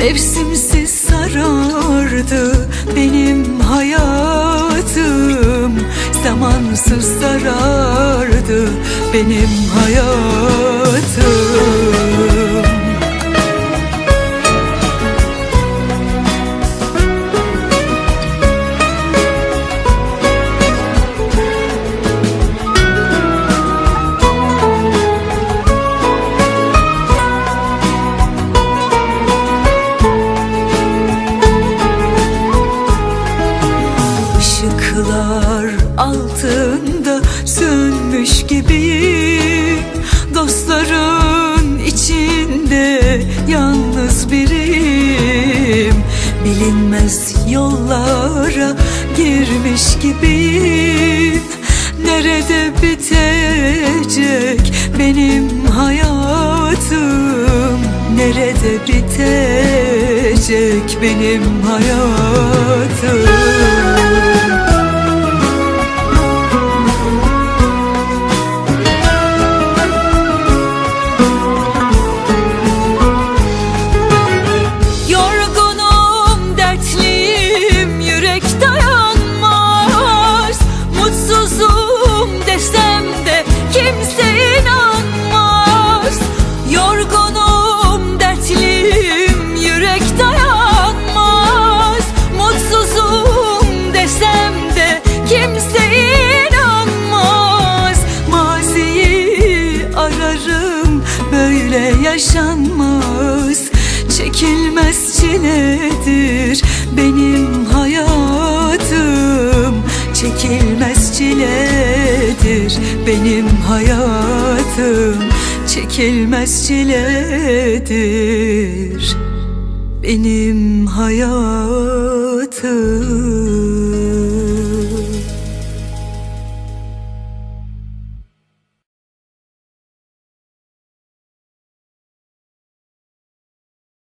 Mevsimsiz sarardı benim hayatım. Zamansız sarardı benim hayatım Bilinmez yollara girmiş gibiyim Nerede bitecek benim hayatım? Nerede bitecek benim hayatım kimse inanmaz Maziyi ararım, böyle yaşanmaz. Çekilmez çiledir benim hayatım. Çekilmez çiledir benim hayatım. Çekilmez çiledir benim hayatım